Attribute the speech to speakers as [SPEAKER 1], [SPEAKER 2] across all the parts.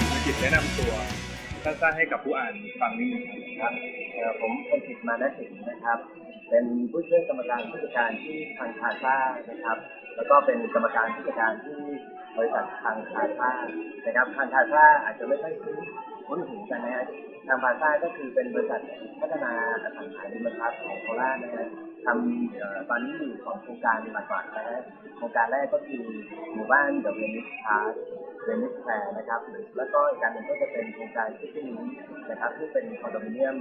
[SPEAKER 1] ธุรกิจแนะนำตัวสั้นๆให้กับผู้อ่านฟังนิดนึงครับ
[SPEAKER 2] เอ่อผมเป็นกิตมานะสิงห์นะครับ เป็นผู้ช่วยกรรมการผู้จัดการที่ทางคาซ่านะครับ แล้วก็เป็นกรรมการผู้จัดการที่บริษัททางคาซ่านะครับทางคาซ่าอาจจะไม่ค่อยคุ้น คุ้นหูกันนะฮะทางคาซ่าก็คือเป็นบริษัทพัฒนาอสังหาริมทรัพย์ของโคราชนะฮะทำตอนนี้อยู่สองโครงการหลักๆนะฮะโครงการแรกก็คือหมู่บ้านเดอะเวนิสพาร์คเวนิสแควร์นะครับ แล้วก็อีกการหนึ่งก็จะเป็นโครงการที่ที่นี้นะครับที่เป็นคอนโดมิเนียม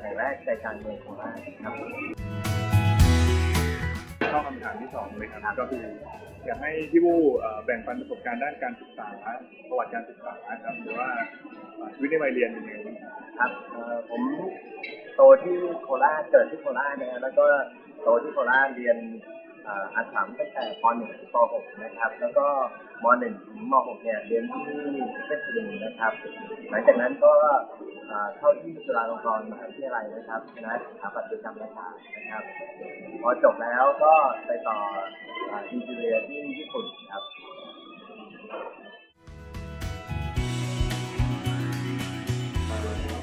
[SPEAKER 2] แห่งแรกใจกลางเมืองโคราชครับ
[SPEAKER 1] เข้าคำถามที่สองเลยครับก็คืออยากให้พี่วู้อ่อแบ่งปันประสบการณ์ด้านการศึกษาประวัติการศึกษาครับหรือว่าชีวิตในวัยเรียนเป็นยังไงบ้างครับ
[SPEAKER 2] ผมโตที่โคราชเกิดที่โคราชนะฮะแล้วก็โตที่โคราชเรียน อ่ออัดสามตั้งแต่ป .1 ถึงป .6 นะครับ แล้วก็ม .1 ถึงม .6 เนี่ยเรียนที่เพชรบุรีนะครับ หลังจากนั้นก็เข้าที่จุฬาลงกรณ์มหาวิทยาลัยนะครับคณะสถาปัตยกรรมศาสตร์นะครับ พอจบแล้วก็ไปต่ออินเทียที่ญี่ปุ่นครับ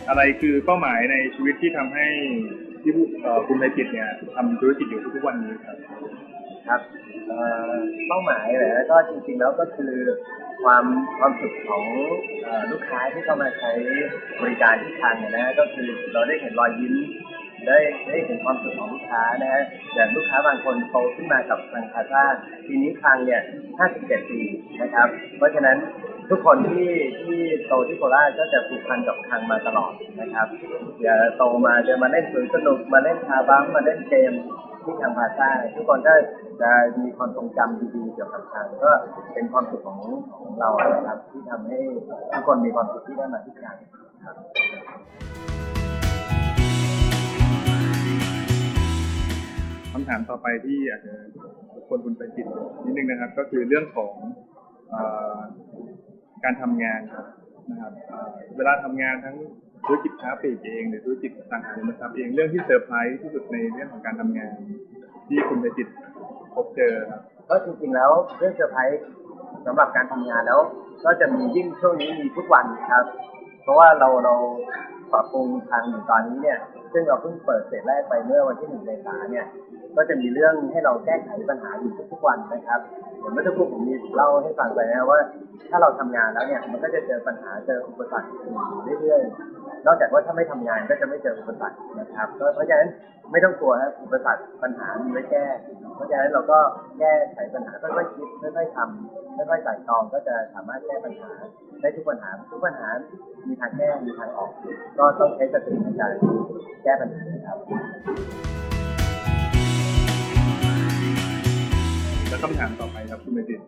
[SPEAKER 1] อะไรคือเป้าหมายในชีวิตที่ทำให้พี่คุณไพจิตเนี่ยทำธุรกิจอยู่ทุกวันนี้ครับ
[SPEAKER 2] ครับเป้าหมายเลยนะก็จริงๆแล้วก็คือความความสุขของอลูกค้าที่เข้ามาใช้บริการที่ทางนะฮะก็คือเราได้เห็นรอยยิ้มได้ได้เห็นความสุขของลูกค้านะฮะอย่างลูกค้าบางคนโตขึ้นมากับทางคาซาปีนี้ครั้งเนี่ย 57 ปีนะครับ เพราะฉะนั้นทุกคนที่ที่โตที่โคราชก็จะผูกพันกับคลังมาตลอดนะครับอย่าโตมาจะมาเล่นสนุกมาเล่นคาบัมมาเล่นเกมที่ทางพาซ่าทุกคนก็ จะมีความทรงจำดีๆเกี่ยวกับทางก็เป็นความสุขของของเรานะครับ ที่ทำให้ทุกคนมีความสุขที่ได้มาที่ทางครับ
[SPEAKER 1] คำถามต่อไปที่อาจจะคนคุณไปจิตนิดนึงนะครับ ก็คือเรื่องของเอ่อการทำงานครับนะครับเอ่อเวลาทำงานทั้งธุรกิจค้าปลีกเองหรือธุรกิจอสังหาริมทรัพย์เองเรื่องที่เซอร์ไพรส์ที่สุดในเรื่องของการทำงาน ที่คุณไปจิต พบเจอครับ
[SPEAKER 2] ก็จริงๆแล้วเรื่องเซอร์ไพรส์สำหรับการทำงานแล้ว ก็จะมียิ่งช่วงนี้มีทุกวันครับ เพราะว่าเราเราปรับปรุงทางอยู่ตอนนี้เนี่ย ซึ่งเราเพิ่งเปิดเสร็จแรกไปเมื่อวันที่หนึ่งเมษาเนี่ย ก็จะมีเรื่องให้เราแก้ไขปัญหาอยู่ทุกๆวันนะครับอย่างเมื่อสักครู่ผมมีเล่าให้ฟังไปนะว่า ถ้าเราทำงานแล้วเนี่ยมันก็จะเจอปัญหาเจออุปสรรคอยู่เรื่อยๆ นอกจากว่าถ้าไม่ทำงานก็จะไม่เจออุปสรรคนะครับก็เพราะฉะนั้นไม่ต้องกลัวครับอุปสรรคปัญหามีไว้แก้ เพราะฉะนั้นเราก็แก้ไขปัญหาค่อยๆคิดค่อยๆทำค่อยๆใส่ตองก็จะสามารถแก้ปัญหาได้ทุกปัญหาทุกปัญหามีทางแก้มีทางออก ก็ต้องใช้สติในการแก้ปัญหาครับ
[SPEAKER 1] แล้วคำถามต่อไปครับคุณเมจิต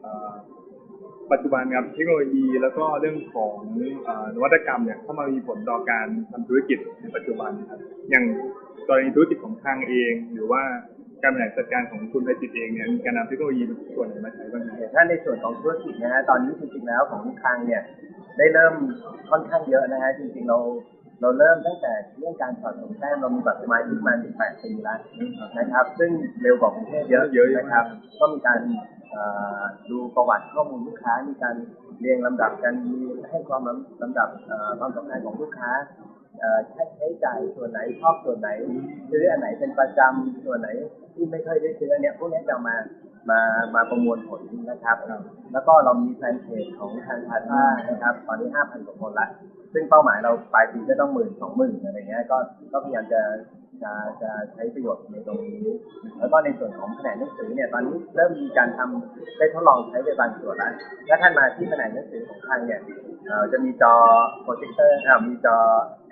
[SPEAKER 1] ปัจจุบันครับเทคโนโลยีแล้วก็เรื่องของเอ่อนวัตกรรมเนี่ยเข้ามามีผลต่อการทำธุรกิจในปัจจุบันครับอย่างกรณีธุรกิจของทางเอง หรือว่าการบริหารจัดการของคุณไพจิตเองเนี่ยมีการนำเทคโนโลยีส่วนไหนมาใช้บ้างครับ
[SPEAKER 2] ถ้าในส่วนของธุรกิจนะฮะตอนนี้จริงๆแล้วของคลังเนี่ยได้เริ่มค่อนข้างเยอะนะฮะจริงๆเราเราเริ่มตั้งแต่เรื่องการสอดสมแต้มเรามีบัตรสมาชิกมาถึง8ปีแล้วนะครับ ซึ่งเร็วกว่ากรุงเทพเยอะ
[SPEAKER 1] เยอะๆ
[SPEAKER 2] นะครับ ก็มีการเอ่อ ดูประวัติข้อมูลลูกค้ามีการเรียงลำดับกันมีให้ความลำลำดับเอ่อความสำคัญของลูกค้าเอ่อใช้ใช้จ่ายส่วนไหนชอบส่วนไหนซื้ออันไหนเป็นประจำส่วนไหนที่ไม่ค่อยได้ซื้ออันเนี้ยพวกเนี้ยจะมามามาประมวลผลนะครับ แล้วก็เรามีแฟนเพจของทางพาซ่านะครับ ตอนนี้ 5,000 กว่าคนละ ซึ่งเป้าหมายเราปลายปีก็ต้องหมื่นสองหมื่นอะไรเงี้ยก็ก็พยายามจะ จะจะใช้ประโยชน์ในตรงนี้ แล้วก็ในส่วนของแผนกหนังสือเนี่ยตอนนี้เริ่มมีการทำได้ทดลองใช้ไปบางส่วนแล้วถ้าท่านมาที่แผนกหนังสือของทางเนี่ยเอ่อจะมีจอโปรเจคเตอร์อ่ามีจอ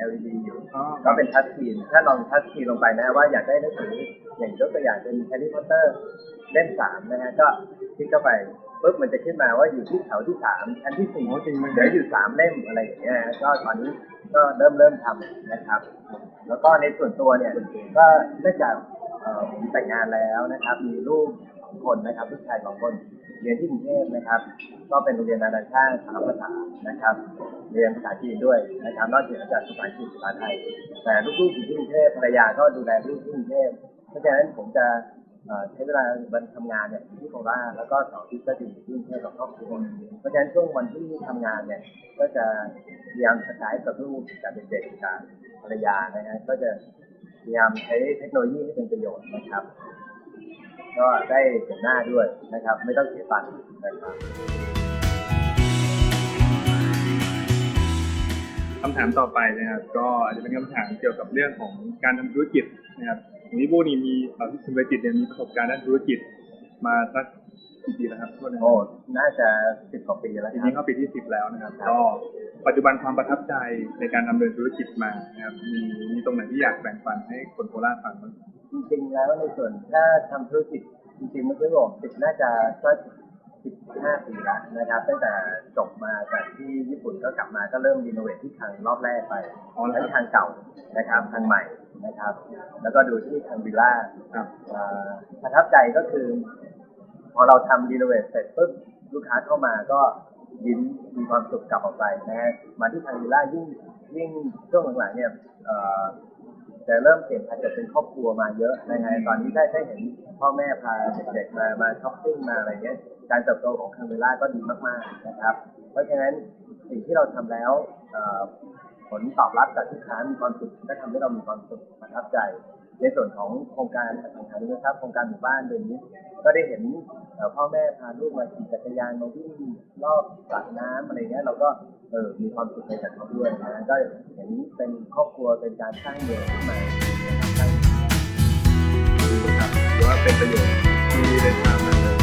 [SPEAKER 2] LED อยู่
[SPEAKER 1] อ๋อ
[SPEAKER 2] ก็เป็นทัชสกรีนถ้าลองทัชสกรีนลงไปนะว่าอยากได้หนังสืออย่างยกตัวอย่างเป็นแฮร์รี่พอตเตอร์เล่มสามนะฮะก็คลิกเข้าไป ปุ๊บมันจะขึ้นมาว่าอยู่ที่แถวที่สามชั้นที่สี่
[SPEAKER 1] จริงไหม
[SPEAKER 2] เหลืออยู่สามเล่มอะไรอย่างเงี้ยก็ตอนนี้ก็เริ่มเริ่มทำนะครับ แล้วก็ในส่วนตัวเนี่ยก็เนื่องจากผมแต่งงานแล้วนะครับ มีลูกสองคนนะครับลูกชายสองคนเรียนที่กรุงเทพนะครับ ก็เป็นโรงเรียนนานาชาติสามภาษานะครับ เรียนภาษาจีนด้วยนะครับนอกจากภาษาอังกฤษภาษาไทย แต่ลูกๆอยู่ที่กรุงเทพภรรยาก็ดูแลลูกที่กรุงเทพเพราะฉะนั้นผมจะ ใช้เวลาวันทำงานเนี่ยอยู่ที่โคราชแล้วก็เสาร์อาทิตย์ก็จะอยู่ที่กรุงเทพกับครอบครัวเพราะฉะนั้นช่วงวันที่ทำงานเนี่ยก็จะพยายามสกายกับลูกกับเด็กๆกับภรรยานะฮะก็จะพยายามใช้เทคโนโลยีให้เป็นประโยชน์นะครับ ก็ได้เห็นหน้าด้วยนะครับ ไม่ต้องเสียตังค์นะครับ
[SPEAKER 1] คำถามต่อไปนะครับ ก็อาจจะเป็นคำถามเกี่ยวกับเรื่องของการทำธุรกิจนะครับ ของพี่บูนี่มีเอ่อคุณใบจิตเนี่ยมีประสบการณ์ด้านธุรกิจมาสักกี่ปีแล้วครับโทษนะค
[SPEAKER 2] โอ้
[SPEAKER 1] รับ
[SPEAKER 2] น่าจะสิบกว่าปีแล้ว
[SPEAKER 1] ปี
[SPEAKER 2] ค
[SPEAKER 1] นี้
[SPEAKER 2] รับ
[SPEAKER 1] เข้าปีที่สิบแล้วนะครับ
[SPEAKER 2] ครับ
[SPEAKER 1] ก็ปัจจุบันความประทับใจในการดำเนินธุรกิจมานะครับ มีมีตรงไหนที่อยากแบ่งปันให้คนโคราชฟังบ้าง
[SPEAKER 2] จริงๆแล้วในส่วนถ้าทำธุรกิจจริงๆเมื่อกี้บอกสิบน่าจะก็สิบห้าปีแล้วนะครับตั้งแต่จบมาจากที่ญี่ปุ่นก็กลับมาก็เริ่มรีโนเวทที่ทางรอบแรกไป
[SPEAKER 1] อ๋อเหรอ
[SPEAKER 2] ทั้งทางเก่านะครับทางใหม่ นะครับ แล้วก็ดูที่ทางวิลล่า
[SPEAKER 1] ครับ
[SPEAKER 2] เอ่อประทับใจก็คือ พอเราทำรีโนเวทเสร็จปุ๊บลูกค้าเข้ามาก็ยิ้มมีความสุขกลับออกไปนะฮะมาที่ทางวิลล่ายิ่งยิ่งช่วงหลังๆเนี่ยเอ่อจะเริ่มเปลี่ยนผ่านจากเป็นครอบครัวมาเยอะนะฮะตอนนี้ได้ได้เห็นพ่อแม่พาเด็กๆมามาช้อปปิ้งมาอะไรเงี้ยการเติบโตของทางวิลล่าก็ดีมากๆนะครับ เพราะฉะนั้นสิ่งที่เราทำแล้วเอ่อ ผลตอบรับจากลูกค้ามีความสุขก็ทำให้เรามีความสุขประทับใจ ในส่วนของโครงการสังหาริมทรัพย์โครงการหมู่บ้านเดือนนี้ ก็ได้เห็นพ่อแม่พาลูกมาขี่จักรยานมาวิ่งรอบสระน้ำอะไรเงี้ยเราก็เออมีความสุขในกับเขาด้วยนะก็เห็นเป็นครอบครัวเป็นการสร้างเมืองขึ้นมานะครับสร้าง
[SPEAKER 1] ดีครับหรือว่าเป็นประโยชน์ที่ได้ทำนะครับ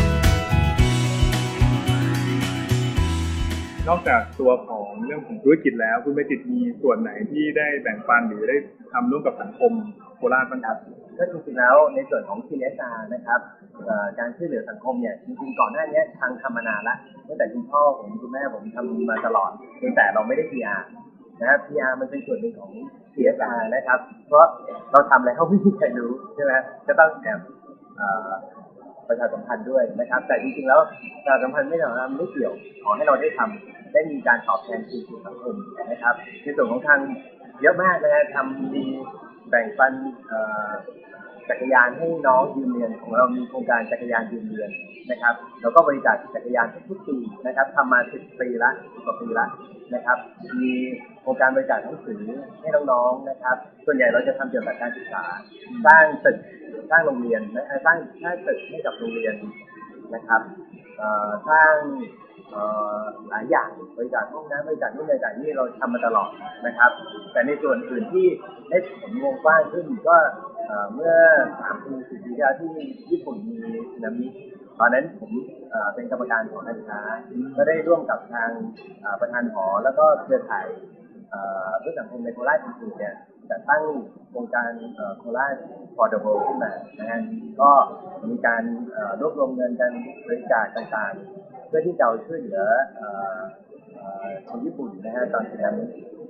[SPEAKER 1] นอกจากตัวของ เรื่องของธุรกิจแล้ว คุณใบจิตมีส่วนไหนที่ได้แบ่งปันหรือได้ทำร่วมกับสังคมโคราชบ้างครับ
[SPEAKER 2] ก็จริงๆแล้วในส่วนของ CSR นะครับเอ่อการช่วยเหลือสังคมเนี่ยจริงๆก่อนหน้านี้ทางทำมานานละตั้งแต่คุณพ่อผมคุณแม่ผมทำมาตลอดเพียงแต่เราไม่ได้ PR นะครับ PR มันเป็นส่วนหนึ่งของ CSR นะครับ เพราะเราทำแล้วไม่มีใครรู้ใช่ไหมจะต้องแอบเอ่อประชาสัมพันธ์ด้วยนะครับ แต่จริงๆแล้วประชาสัมพันธ์ไม่ได้ทำไม่เกี่ยวขอให้เราได้ทำ ได้มีการตอบแทนคืนสู่สังคมนะครับในส่วนของทางเยอะมากนะฮะทำดีแบ่งปันจักรยานให้น้องยืมเรียนของเรามีโครงการจักรยานยืมเรียนนะครับแล้วก็บริจาคจักรยานทุกปีนะครับทำมา10ปีละ10กว่าปีละนะครับ มีโครงการบริจาคหนังสือให้น้องๆนะครับ ส่วนใหญ่เราจะทำเกี่ยวกับการศึกษา สร้างตึกสร้างโรงเรียนนะสร้างสร้างตึกให้กับโรงเรียนนะครับสร้าง หลายอย่างบริจาคห้องน้ำบริจาคนู่นบริจาคนี่เราทำมาตลอดนะครับ แต่ในส่วนอื่นที่ได้ผลวงกว้างขึ้นก็เมื่อสามปีสี่ปีที่แล้วที่ญี่ปุ่นมีนามิตอนนั้นผมเป็นกรรมการของการค้าก็ได้ร่วมกับทางประธานหอแล้วก็เครือข่าย เอ่อเพื่อสังคมในโคราชอื่นๆเนี่ยจัดตั้งโครงการโคราช for the world ขึ้นมานะฮะก็มีการรวบรวมเงินกันบริจาคต่างๆ เพื่อที่จะช่วยเหลือคนญี่ปุ่นนะฮะตอนสึนามิ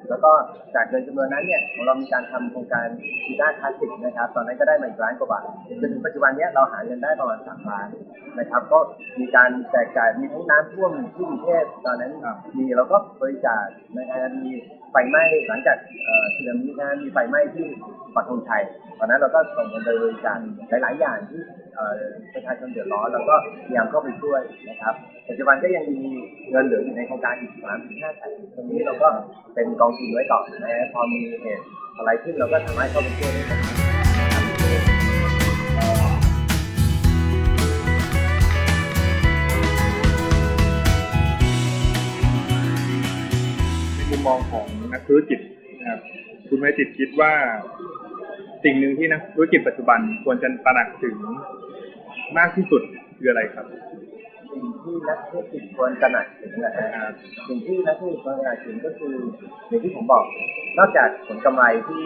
[SPEAKER 2] แล้วก็จากเงินจำนวนนั้นเนี่ยของเรามีการทำโครงการกีตาร์คลาสสิกนะครับ ตอนนั้นก็ได้มาอีกล้านกว่าบาทจนถึงปัจจุบันเนี้ยเราหาเงินได้ประมาณสามล้าน นะครับ ก็มีการแจกจ่ายมีทั้งน้ำท่วมที่กรุงเทพตอนนั้น
[SPEAKER 1] ครับ
[SPEAKER 2] มีเราก็บริจาคนะครับมีไฟไหม้หลังจากเอ่อสึนามินะฮะมีไฟไหม้ที่ปักธงชัยตอนนั้นเราก็ส่งเงินไปบริจาคหลาย ๆ อย่างที่เอ่อประชาชนเดือดร้อนเราก็พยายามเข้าไปช่วยนะครับ ปัจจุบันก็ยังมีเงินเหลืออยู่ในโครงการอีกสามถึงห้าแสนตรงนี้เราก็เป็นกองทุนไว้ก่อนนะฮะพอมีเหตุอะไรขึ้นเราก็สามารถเข้าไปช่วยได้
[SPEAKER 1] มองของนักธุรกิจนะครับ คุณใบจิตคิดว่า สิ่งหนึ่งที่นักธุรกิจปัจจุบันควรจะตระหนักถึงมากที่สุดคืออะไรครับ
[SPEAKER 2] สิ่งที่นักธุรกิจควรตระหนักถึงนะฮะสิ่งที่นักธุรกิจควรตระหนักถึงก็คืออย่างที่ผมบอก นอกจากผลกำไรที่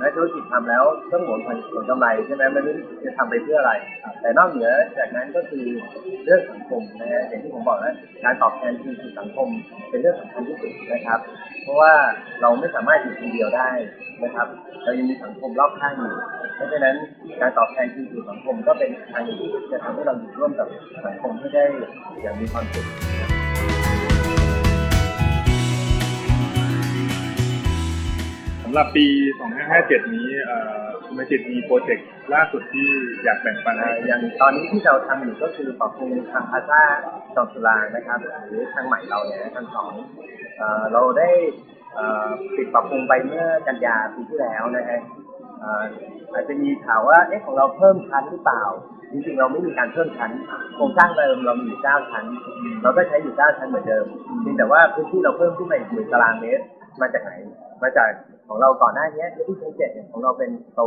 [SPEAKER 2] นะธุรกิจทำแล้วต้องหวงผลผลกำไรใช่ไหมไม่รู้จะทำไปเพื่ออะไร แต่นอกเหนือจากนั้นก็คือเรื่องสังคมนะฮะอย่างที่ผมบอกนะการตอบแทนที่สังคมเป็นเรื่องสำคัญที่สุดนะครับ เพราะว่าเราไม่สามารถอยู่คนเดียวได้นะครับ เรายังมีสังคมรอบข้างอยู่ เพราะฉะนั้นการตอบแทนคืนสู่สังคมก็เป็นทางหนึ่งที่จะทำให้เราอยู่ร่วมกับสังคมให้ได้อย่างมีความสุข
[SPEAKER 1] สำหรับปี 2557 นี้เอ่อคุณเมจิตมีโปรเจกต์ล่าสุดที่อยากแบ่งปันให้
[SPEAKER 2] อย่างตอนนี้ที่เราทำอยู่ก็คือปรับปรุงทางพาซ่าจอมสุรางนะครับหรือทางใหม่เราเนี่ยทางสองเอ่อเราได้เอ่อปิดปรับปรุงไปเมื่อกันยาปีที่แล้วนะฮะเอ่ออาจจะมีข่าวว่าเอ๊ะของเราเพิ่มชั้นหรือเปล่า จริงๆเราไม่มีการเพิ่มชั้นโครงสร้างเดิมเรามีอยู่เก้าชั้น เราก็ใช้อยู่เก้าชั้นเหมือนเดิมเพียงแต่ว่าพื้นที่เราเพิ่มขึ้นมาอีกหนึ่งตารางเมตรมาจากไหน มาจาก ของเราก่อนหน้านี้ที่ชั้นเจ็ดของเราเป็นโต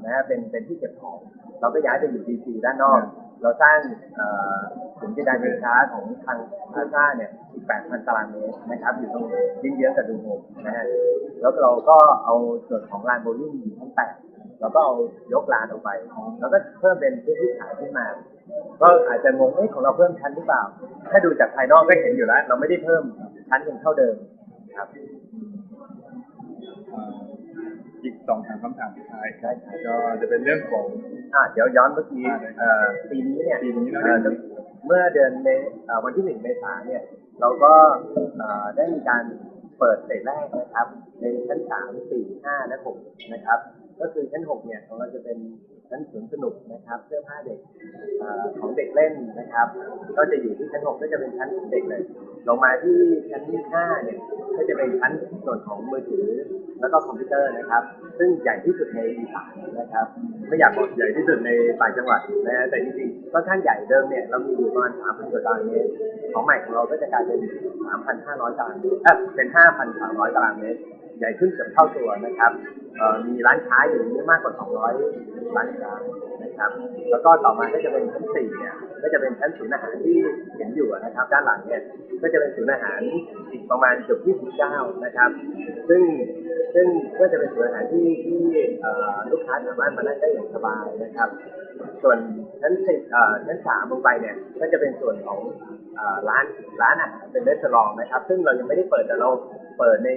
[SPEAKER 2] นะฮะเป็นเป็นที่เก็บของเราก็ย้ายไปอยู่ดีซีด้านนอก เราสร้างเอ่อศูนย์กิจารสินค้าของทางพาซ่าเนี่ยอีก8,000ตารางเมตรนะครับอยู่ตรงยิ่งเยื้องกับดูโฮมนะฮะแล้วเราก็เอาส่วนของลานโบลิ่งอยู่ชั้นแปดเราก็เอายกลานออกไป แล้วก็เพิ่มเป็นพื้นที่ขายขึ้นมา ก็อาจจะงงเอ๊ะของเราเพิ่มชั้นหรือเปล่า ถ้าดูจากภายนอกก็เห็นอยู่แล้ว เราไม่ได้เพิ่มชั้นยังเท่าเดิมครับ
[SPEAKER 1] อ่ออีกสองสามคำถามสุดท้าย
[SPEAKER 2] ใช่ครับ
[SPEAKER 1] ก็จะเป็นเรื่องของ
[SPEAKER 2] อ่าเดี๋ยวย้อนเมื่อกี้
[SPEAKER 1] อ่าได้
[SPEAKER 2] เอ่อปีนี้เนี่ย
[SPEAKER 1] ปีนี้นะ
[SPEAKER 2] เอ่อเมื่อเดือนเมษเอ่อวันที่หนึ่งเมษายนเนี่ย เราก็เอ่อได้มีการเปิดเฟสแรกนะครับ ในชั้นสามสี่ห้าและหกนะครับ ก็คือชั้นหกเนี่ยของเราจะเป็น ชั้นสวนสนุกนะครับเสื้อผ้าเด็กอของเด็กเล่นนะครับ ก็จะอยู่ที่ชั้นหกก็จะเป็นชั้นของเด็กเลยลงมาที่ชั้นที่ห้าเนี่ยก็จะเป็นชั้นส่วนของมือถือ แล้วก็คอมพิวเตอร์นะครับ ซึ่งใหญ่ที่สุดในอีสานนะครับ ไม่อยากบอกใหญ่ที่สุดในต่างจังหวัดนะแต่จริงๆก็ข้างใหญ่เดิมเนี่ยเรามีอยู่ประมาณ3,000กว่าตารางเมตรของใหม่ของเราก็จะกลายเป็น3,500ตารางเมตรเอ่อเป็น5,300ตารางเมตร ใหญ่ขึ้นเกือบเท่าตัวนะครับมีร้านค้าอยู่นี้มากกว่า 200 ร้านค้า ครับ แล้วก็ต่อมาก็จะเป็นชั้น4เนี่ยก็จะเป็นชั้นศูนย์อาหารที่เห็นอยู่นะครับ ด้านหลังเนี่ยก็จะเป็นศูนย์อาหารอีกประมาณเกือบ29นะครับ ซึ่งซึ่งก็จะเป็นศูนย์อาหารที่ที่ลูกค้าสามารถมานั่งได้อย่างสบายนะครับ ส่วนชั้นสิบชั้นสามลงไปเนี่ยก็จะเป็นส่วนของร้านร้านอาหารเป็นรีสอร์ทนะครับ ซึ่งเรายังไม่ได้เปิดแต่เราเปิดใน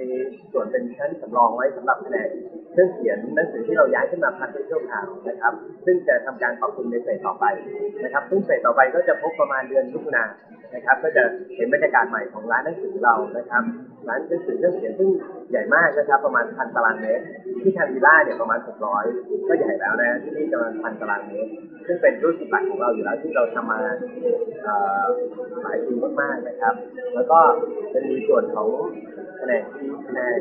[SPEAKER 2] ส่วนเป็นชั้นสำรองไว้สำหรับแผนกเครื่องเขียนหนังสือที่เราย้ายขึ้นมาพักในชั่วคราวนะครับ ซึ่งจะทำการปรับปรุงในเฟสต่อไปนะครับซึ่งเฟสต่อไปก็จะพบประมาณเดือนมิถุนายนนะครับ ก็จะเห็นบรรยากาศใหม่ของร้านหนังสือเรานะครับ ร้านหนังสือเครื่องเขียนซึ่งใหญ่มากนะครับประมาณพันตารางเมตร ที่ทางวิล่าเนี่ยประมาณ 600 ก็ใหญ่แล้วนะที่นี่ประมาณพันตารางเมตร ซึ่งเป็นธุรกิจหลักของเราอยู่แล้วที่เราทำมาหลายปีมากๆนะครับ แล้วก็จะมีส่วนของแผนกที่แผนก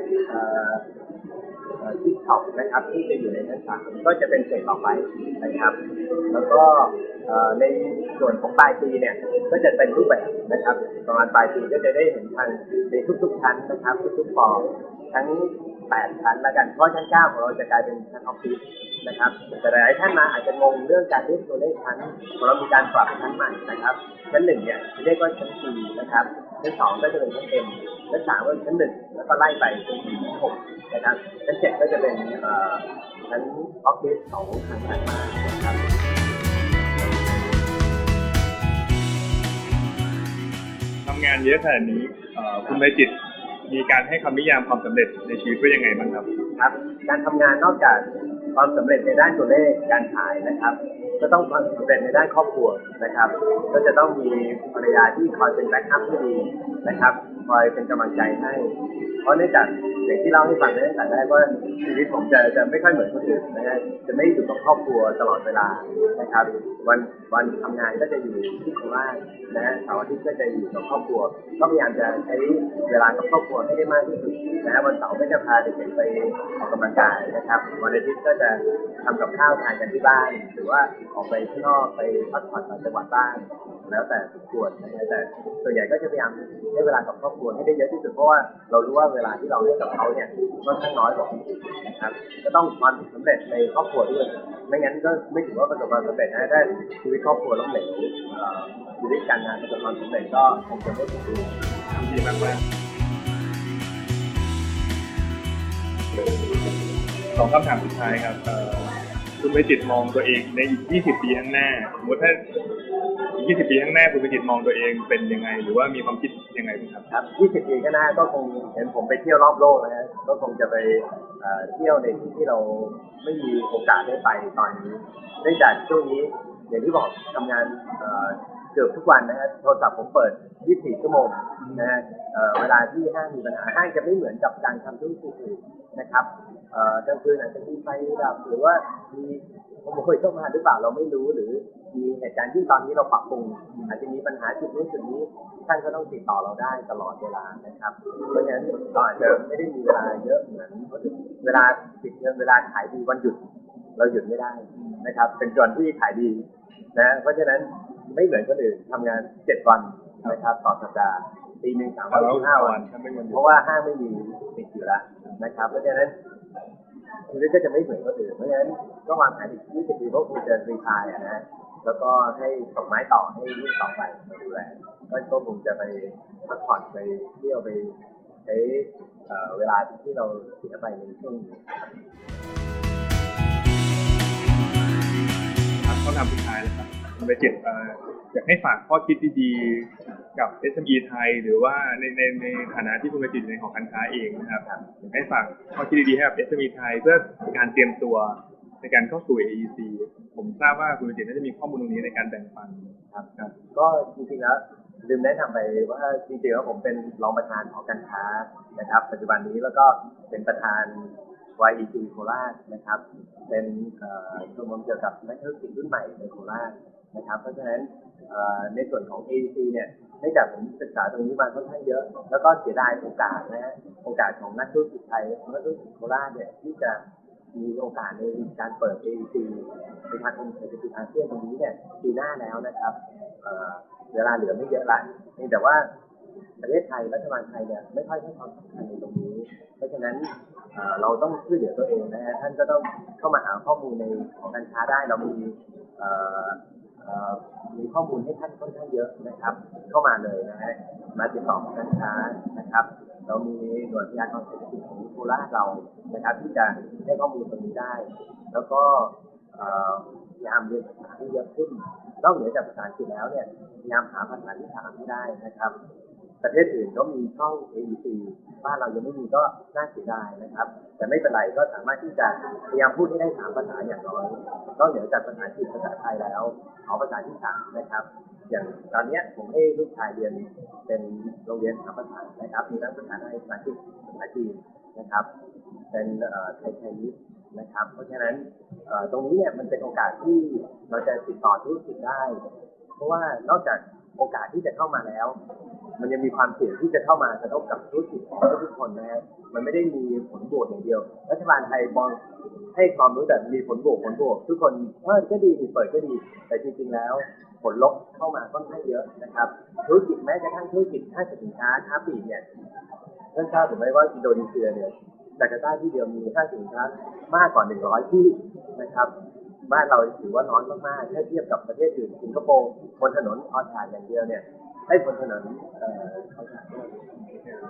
[SPEAKER 2] ที่ช็อปนะครับที่จะอยู่ในชั้นสามก็จะเป็นเฟสต่อไปนะครับ แล้วก็ในส่วนของปลายปีเนี่ยก็จะเป็นรูปแบบนะครับประมาณปลายปีก็จะได้เห็นทางในทุกๆชั้นนะครับทุกๆฟอร์มทั้ง 8 ชั้นแล้วกันเพราะชั้น 9 ของเราจะกลายเป็นชั้นออฟฟิศนะครับแต่หลายท่านมาอาจจะงงเรื่องการเรียกตัวเลขชั้นของเรามีการปรับชั้นใหม่นะครับชั้นหนึ่งเนี่ยเรียกว่าชั้น C นะครับ ชั้นสองก็จะเป็นชั้น M ชั้นสามก็เป็นชั้นหนึ่งแล้วก็ไล่ไปจนถึงชั้นหกนะครับชั้นเจ็ดก็จะเป็นเอ่อชั้นออฟฟิศของทางการมานะครับ
[SPEAKER 1] ทำงานเยอะขนาดนี้เอ่อคุณเมจิตมีการให้คำนิยามความสำเร็จในชีวิตว่ายังไงบ้างครับ
[SPEAKER 2] ครับ การทำงานนอกจาก ความสำเร็จในด้านตัวเลขการขายนะครับ ก็ต้องความสำเร็จในด้านครอบครัวนะครับ ก็จะต้องมีภรรยาที่คอยเป็นแบ็กอัพที่ดีนะครับ คอยเป็นกำลังใจให้ เพราะเนื่องจากอย่างที่เล่าให้ฟังในตั้งแต่แรกว่าชีวิตผมจะจะไม่ค่อยเหมือนคนอื่นนะฮะจะไม่อยู่กับครอบครัวตลอดเวลานะครับ วันวันทำงานก็จะอยู่ที่โคราชนะฮะเสาร์อาทิตย์ก็จะอยู่กับครอบครัว ก็พยายามจะใช้เวลากับครอบครัวให้ได้มากที่สุดนะฮะวันเสาร์ก็จะพาเด็กๆไปออกกำลังกายนะครับ วันอาทิตย์ก็จะทำกับข้าวทานกันที่บ้าน หรือว่าออกไปข้างนอกไปพักผ่อนต่างจังหวัดบ้าง แล้วแต่สมควรนะแต่ส่วนใหญ่ก็จะพยายามให้เวลากับครอบครัวให้ได้เยอะที่สุดเพราะว่าเรารู้ว่าเวลาที่เราให้กับเขาเนี่ยค่อนข้างน้อยกว่าคนอื่นนะครับก็ต้องความสำเร็จในครอบครัวด้วย ไม่งั้นก็ไม่ถือว่าประสบความสำเร็จนะถ้าชีวิตครอบครัวล้มเหลวเอ่อชีวิตการงานประสบความสำเร็จก็คงจะไม่ถึงดี
[SPEAKER 1] ดีมากมากสองคำถามสุดท้ายครับคุณไปจิตมองตัวเองในอีก 20 ปีข้างหน้าสมมติถ้า อีก 20 ปีข้างหน้าคุณไปจิตมองตัวเองเป็นยังไง หรือว่ามีความคิดยังไงบ้างครับ
[SPEAKER 2] ครับ 20 ปีข้างหน้าก็คงเห็นผมไปเที่ยวรอบโลกนะฮะ ก็คงจะไปเที่ยวในที่ที่เราไม่มีโอกาสได้ไปตอนนี้เนื่องจากช่วงนี้อย่างที่บอกทำงานเอ่อกือบทุกวันนะฮะ โทรศัพท์ผมเปิด 24 ชั่วโมงนะฮะเวลาที่ห้างมีปัญหาห้างจะไม่เหมือนกับการทำธุรกิจอื่นนะครับกลางคืนอาจจะมีไฟดับหรือว่ามีขโมยเข้ามาหรือเปล่าเราไม่รู้หรือมีเหตุการณ์ที่ตอนนี้เราปรับปรุงอาจจะมีปัญหาจุดนู้นจุดนี้ท่านก็ต้องติดต่อเราได้ตลอดเวลานะครับ เพราะฉะนั้นเราอาจจะไม่ได้มีเวลาเยอะเหมือนเวลาติดเงินเวลาขายดีวันหยุด เราหยุดไม่ได้นะครับ เป็นวันที่ขายดีนะเพราะฉะนั้นไม่เหมือนคนอื่นทำงานเจ็ดวันนะครับต่อสัปดาห์ปีหนึ่งสามวันห้าวัน
[SPEAKER 1] ถ้าไม่วันหยุด
[SPEAKER 2] เพราะว่าห้างไม่มีติดอยู่แล้วนะครับ เพราะฉะนั้น ชีวิตก็จะไม่เหมือนคนอื่นเพราะฉะนั้นก็วางแผนอีกยี่สิบปีพวกคุณจะรีทายนะ แล้วก็ให้ส่งไม้ต่อให้รุ่นต่อไปมาดูแลก็ก็คงจะไปพักผ่อนไปเที่ยวไปใช้เวลาที่เราเสียไปในช่วงนี้
[SPEAKER 1] ครับคำถามสุดท้ายแล้วครับไปจิตเอ่อ อยากให้ฝากข้อคิดดีๆ กับ SME ไทย หรือว่าในในในฐานะที่คุณไปจิตอยู่ในหอการค้าเองนะครับอยากให้ฝากข้อคิดดีๆให้กับ SME ไทยเพื่อการเตรียมตัวในการเข้าสู่ AEC ผมทราบว่าคุณไปจิตน่าจะมีข้อมูลตรงนี้ในการแบ่งปันครับครับ
[SPEAKER 2] ก็จริงๆแล้วลืมแนะนำไปว่าจริงๆแล้วผมเป็นรองประธานหอการค้านะครับ ปัจจุบันนี้แล้วก็เป็นประธาน YEC โคราชนะครับ เป็นเอ่อชมรมเกี่ยวกับนักธุรกิจรุ่นใหม่ในโคราช นะครับเพราะฉะนั้นในส่วนของ AEC เนี่ยเนื่องจากผมศึกษาตรงนี้มาค่อนข้างเยอะ แล้วก็เสียดายโอกาสนะฮะโอกาสของนักธุรกิจไทยนักธุรกิจโคราชเนี่ยที่จะมีโอกาสในการเปิด AEC ในทางองค์เศรษฐกิจอาเซียนตรงนี้เนี่ยปีหน้าแล้วนะครับเวลาเหลือไม่เยอะละเพียงแต่ว่าประเทศไทยรัฐบาลไทยเนี่ยไม่ค่อยให้ความสำคัญในตรงนี้ เพราะฉะนั้นเราต้องช่วยเหลือตัวเองนะฮะท่านก็ต้องเข้ามาหาข้อมูลในของการค้าได้เรามี มีข้อมูลให้ท่านค่อนข้างเยอะนะครับ เข้ามาเลยนะฮะมาติดต่องการค้านะครับ เรามีหน่วยพยากรณ์เศรษฐกิจของโคราชเรานะครับ ที่จะให้ข้อมูลตรงนี้ได้ แล้วก็พยายามเรียนภาษาที่เยอะขึ้นนอกเหนือจากภาษาอังกฤษแล้วเนี่ยพยายามหาภาษาที่สามให้ได้นะครับ ประเทศอื่นก็มีช่อง AEC บ้านเรายังไม่มีก็น่าเสียดายนะครับ แต่ไม่เป็นไรก็สามารถที่จะพยายามพูดให้ได้สามภาษาอย่างน้อยนอกเหนือจากภาษาอังกฤษภาษาไทยแล้วเอาภาษาที่สามนะครับ อย่างตอนนี้ผมให้ลูกชายเรียนเป็นโรงเรียนสามภาษานะครับ มีทั้งภาษาไทยภาษาอังกฤษภาษาจีนนะครับ เป็นไทยไทยนิสนะครับ เพราะฉะนั้นตรงนี้เนี่ยมันเป็นโอกาสที่เราจะติดต่อธุรกิจได้ เพราะว่านอกจากโอกาสที่จะเข้ามาแล้ว มันยังมีความเสี่ยงที่จะเข้ามากระทบกับธุรกิจของทุกคนนะฮะมันไม่ได้มีผลบวกอย่างเดียว รัฐบาลไทยมองให้ความรู้แต่มีผลบวกผลบวก ทุกคนเออก็ดีเปิดก็ดี แต่จริงๆแล้ว ผลลบเข้ามาค่อนข้างเยอะนะครับ ธุรกิจแม้กระทั่งธุรกิจห้างสินค้าค้าปลีกเนี่ยท่านทราบหรือไม่ว่าอินโดนีเซียเนี่ยจาการ์ตาที่เดียวมีห้างสินค้ามากกว่า 100 ที่นะครับบ้านเราถือว่าน้อยมากๆถ้าเทียบกับประเทศอื่นสิงคโปร์บนถนนออนชารอย่างเดียวเนี่ย ให้คนถนนเอ่อออนชา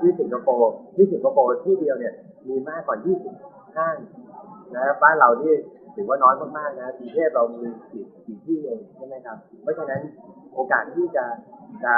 [SPEAKER 2] ที่สิงคโปร์ที่สิงคโปร์ที่เดียวเนี่ย มีมากกว่า20ห้างนะบ้านเราที่ถือว่าน้อยมากๆนะกรุงเทพเรามีกี่กี่ที่เองใช่ไหมครับ เพราะฉะนั้นโอกาสที่จะจะ